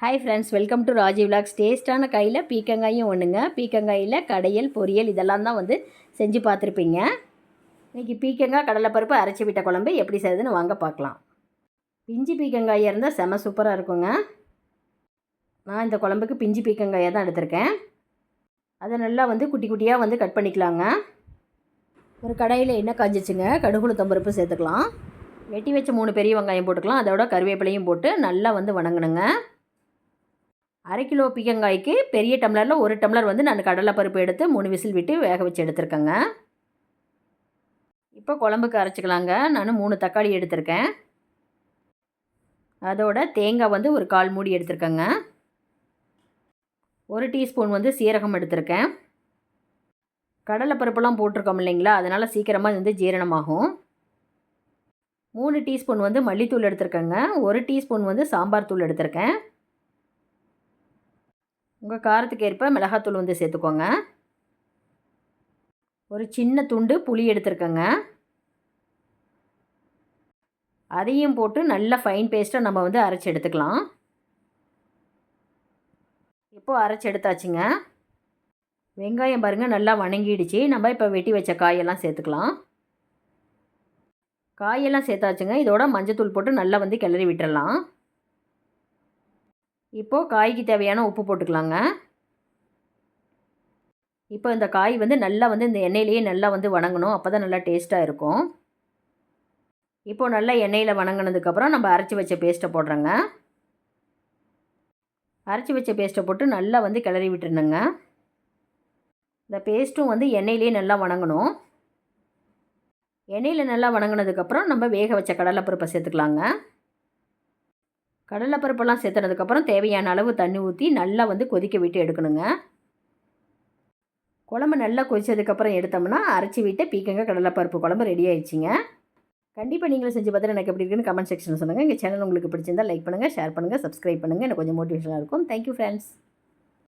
Hi friends welcome to Raji vlogs டேஸ்ட்டான காயில் பீக்கங்காயும் ஒன்றுங்க பீக்கங்காயில் கடையல் பொரியல் இதெல்லாம் தான் வந்து செஞ்சு பார்த்துருப்பீங்க. இன்றைக்கி பீக்கங்காய் கடலைப்பருப்பு அரைச்சி விட்ட குழம்பு எப்படி செய்யுதுன்னு வாங்க பார்க்கலாம். பிஞ்சு பீக்கங்காய் இருந்தால் செம சூப்பராக இருக்குங்க. நான் இந்த குழம்புக்கு பிஞ்சு பீக்கங்காயை தான் எடுத்திருக்கேன். அதை நல்லா வந்து குட்டி குட்டியாக வந்து கட் பண்ணிக்கலாங்க. ஒரு கடையில் என்ன காய்ச்சிச்சுங்க கடுகுளு தம்பருப்பு சேர்த்துக்கலாம். வெட்டி வச்ச மூணு பெரிய வெங்காயம் போட்டுக்கலாம். அதோட கருவேப்பிலையும் போட்டு நல்லா வந்து வணங்கணுங்க. அரை கிலோ பீங்காய்க்கு பெரிய டம்ளரில் ஒரு டம்ளர் வந்து நான் கடலைப்பருப்பு எடுத்து மூணு விசில் விட்டு வேக வச்சு எடுத்துருக்கேங்க. இப்போ குழம்புக்கு அரைச்சிக்கலாங்க. நான் மூணு தக்காளி எடுத்திருக்கேன். அதோட தேங்காய் வந்து ஒரு கால் மூடி எடுத்திருக்கேங்க. ஒரு டீஸ்பூன் வந்து சீரகம் எடுத்திருக்கேன். கடலைப்பருப்பெல்லாம் போட்டிருக்கோம் இல்லைங்களா? அதனால் சீக்கிரமாக இது வந்து ஜீரணமாகும். மூணு டீஸ்பூன் வந்து மல்லித்தூள் எடுத்திருக்கேங்க. ஒரு டீஸ்பூன் வந்து சாம்பார் தூள் எடுத்திருக்கேன். உங்கள் காரத்துக்கு ஏற்ப மிளகாத்தூள் வந்து சேர்த்துக்கோங்க. ஒரு சின்ன துண்டு புளி எடுத்துருக்கேங்க. அதையும் போட்டு நல்ல ஃபைன் பேஸ்ட்டாக நம்ம வந்து அரைச்சி எடுத்துக்கலாம். இப்போது அரைச்சி எடுத்தாச்சுங்க. வெங்காயம் பாருங்கள் நல்லா வணங்கிடுச்சு. நம்ம இப்போ வெட்டி வச்ச காயெல்லாம் சேர்த்துக்கலாம். காயெல்லாம் சேர்த்தாச்சுங்க. இதோட மஞ்சத்தூள் போட்டு நல்லா வந்து கிளறி விட்டுறலாம். இப்போது காய்க்கு தேவையான உப்பு போட்டுக்கலாங்க. இப்போ இந்த காய் வந்து நல்லா வந்து இந்த எண்ணெயிலேயே நல்லா வந்து வணங்கணும். அப்போ தான் நல்லா டேஸ்ட்டாக இருக்கும். இப்போது நல்லா எண்ணெயில் வணங்கினதுக்கப்புறம் நம்ம அரைச்சி வச்ச பேஸ்ட்டை போடுறோங்க. அரைச்சி வச்ச பேஸ்ட்டை போட்டு நல்லா வந்து கிளறி விட்டுருணுங்க இந்த பேஸ்ட்டும் வந்து எண்ணெயிலே நல்லா வணங்கணும். எண்ணெயில் நல்லா வணங்கினதுக்கப்புறம் நம்ம வேக வச்ச கடலைப்பருப்பை சேர்த்துக்கலாங்க. கடலைப்பருப்பெல்லாம் சேர்த்துனதுக்கப்புறம் தேவையான அளவு தண்ணி ஊற்றி நல்லா வந்து கொதிக்க விட்டு எடுக்கணுங்க. குழம்பு நல்லா கொதித்ததுக்கப்புறம் எடுத்தோம்னா அரைச்சி விட்டு பீக்கங்க கடலைப்பருப்பு குழம்பு ரெடி ஆயிடுச்சிங்க. கண்டிப்பாக நீங்களும் செஞ்சு பார்த்துட்டு எனக்கு எப்படி இருக்குன்னு கமெண்ட் செக்ஷனில் சொல்லுங்கள் எங்கள் சேனல் உங்களுக்கு பிடிச்சிருந்தால் லைக் பண்ணுங்கள் ஷேர் பண்ணுங்கள் சப்ஸ்கிரைப் பண்ணுங்கள் எனக்கு கொஞ்சம் மோட்டிவேஷனாக இருக்கும். Thank you friends